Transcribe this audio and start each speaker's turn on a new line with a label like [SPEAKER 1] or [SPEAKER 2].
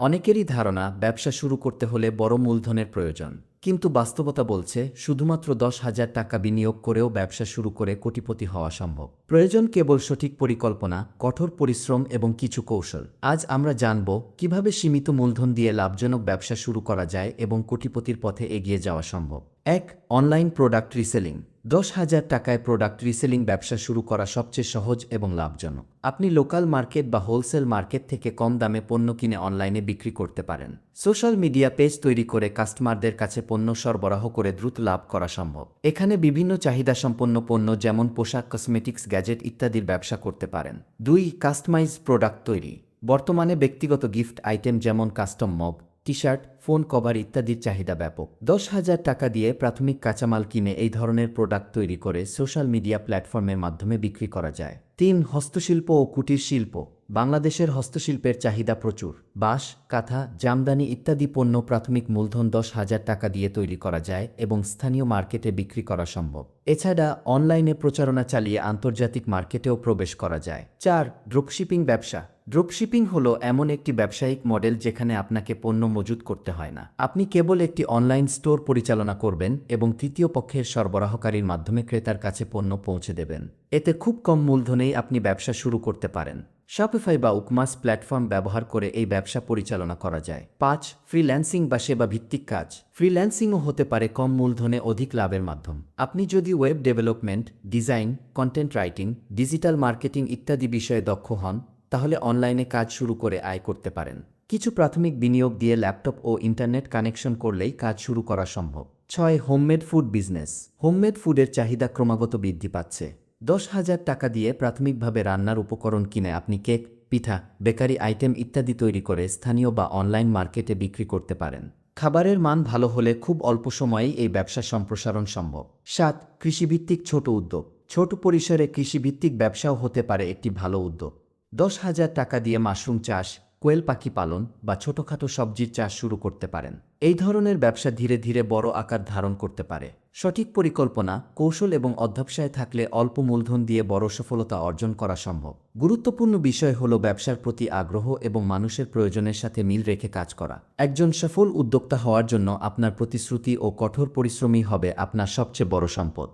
[SPEAKER 1] অনেকেরই ধারণা ব্যবসা শুরু করতে হলে বড় মূলধনের প্রয়োজন। কিন্তু বাস্তবতা বলছে শুধুমাত্র দশ হাজার টাকা বিনিয়োগ করেও ব্যবসা শুরু করে কোটিপতি হওয়া সম্ভব। প্রয়োজন কেবল সঠিক পরিকল্পনা, কঠোর পরিশ্রম এবং কিছু কৌশল। আজ আমরা জানব কীভাবে সীমিত মূলধন দিয়ে লাভজনক ব্যবসা শুরু করা যায় এবং কোটিপতির পথে এগিয়ে যাওয়া সম্ভব। এক, অনলাইন প্রোডাক্ট রিসেলিং। দশ হাজার টাকায় প্রোডাক্ট রিসেলিং ব্যবসা শুরু করা সবচেয়ে সহজ এবং লাভজনক। আপনি লোকাল মার্কেট বা হোলসেল মার্কেট থেকে কম দামে পণ্য কিনে অনলাইনে বিক্রি করতে পারেন। সোশ্যাল মিডিয়া পেজ তৈরি করে কাস্টমারদের কাছে পণ্য সরবরাহ করে দ্রুত লাভ করা সম্ভব। এখানে বিভিন্ন চাহিদা সম্পন্ন পণ্য যেমন পোশাক, কসমেটিক্স, গ্যাজেট ইত্যাদির ব্যবসা করতে পারেন। দুই কাস্টমাইজ প্রোডাক্ট তৈরি। বর্তমানে ব্যক্তিগত গিফট আইটেম যেমন custom mug T shirt phone cover ইত্যাদির চাহিদা ব্যাপক। দশ হাজার টাকা দিয়ে প্রাথমিক কাঁচামাল কিনে এই ধরনের প্রোডাক্ট তৈরি করে সোশ্যাল মিডিয়া প্ল্যাটফর্মের মাধ্যমে বিক্রি করা যায়। তিন, হস্তশিল্প ও কুটির শিল্প বাংলাদেশের হস্তশিল্পের চাহিদা প্রচুর। বাঁশ, কাঁথা, জামদানি ইত্যাদি পণ্য প্রাথমিক মূলধন দশ হাজার টাকা দিয়ে তৈরি করা যায় এবং স্থানীয় মার্কেটে বিক্রি করা সম্ভব। এছাড়া অনলাইনে প্রচারণা চালিয়ে আন্তর্জাতিক মার্কেটেও প্রবেশ করা যায়। চার, ড্রপশিপিং ব্যবসা। ড্রপশিপিং হল এমন একটি ব্যবসায়িক মডেল যেখানে আপনাকে পণ্য মজুত করতে হয় না। আপনি কেবল একটি অনলাইন স্টোর পরিচালনা করবেন এবং তৃতীয় পক্ষের সরবরাহকারীর মাধ্যমে ক্রেতার কাছে পণ্য পৌঁছে দেবেন। এতে খুব কম মূলধনেই আপনি ব্যবসা শুরু করতে পারেন। শপিফাই বা উকমাস প্ল্যাটফর্ম ব্যবহার করে এই ব্যবসা পরিচালনা করা যায়। পাঁচ ফ্রিল্যান্সিং বা সেবা ভিত্তিক কাজ। ফ্রিল্যান্সিংও হতে পারে কম মূলধনে অধিক লাভের মাধ্যম। আপনি যদি web development design content writing digital marketing ইত্যাদি বিষয়ে দক্ষ হন, তাহলে অনলাইনে কাজ শুরু করে আয় করতে পারেন। কিছু প্রাথমিক বিনিয়োগ দিয়ে ল্যাপটপ ও ইন্টারনেট কানেকশন করলেই কাজ শুরু করা সম্ভব। ছয় হোমমেড ফুড বিজনেস হোমমেড ফুডের চাহিদা ক্রমাগত বৃদ্ধি পাচ্ছে। দশ হাজার টাকা দিয়ে প্রাথমিকভাবে রান্নার উপকরণ কিনে আপনি কেক, পিঠা, বেকারি আইটেম ইত্যাদি তৈরি করে স্থানীয় বা অনলাইন মার্কেটে বিক্রি করতে পারেন। খাবারের মান ভালো হলে খুব অল্প সময়েই এই ব্যবসা সম্প্রসারণ সম্ভব। সাত, কৃষিভিত্তিক ছোট উদ্যোগ। ছোট পরিসরে কৃষিভিত্তিক ব্যবসাও হতে পারে একটি ভালো উদ্যোগ। দশ হাজার টাকা দিয়ে মাশরুম চাষ কোয়েল পাখি পালন বা ছোটখাটো সবজির চাষ শুরু করতে পারেন। এই ধরনের ব্যবসা ধীরে ধীরে বড় আকার ধারণ করতে পারে। সঠিক পরিকল্পনা, কৌশল এবং অধ্যবসায় থাকলে অল্প মূলধন দিয়ে বড় সফলতা অর্জন করা সম্ভব। গুরুত্বপূর্ণ বিষয় হল ব্যবসার প্রতি আগ্রহ এবং মানুষের প্রয়োজনের সাথে মিল রেখে কাজ করা। একজন সফল উদ্যোক্তা হওয়ার জন্য আপনার প্রতিশ্রুতি ও কঠোর পরিশ্রমী হবে আপনার সবচেয়ে বড় সম্পদ।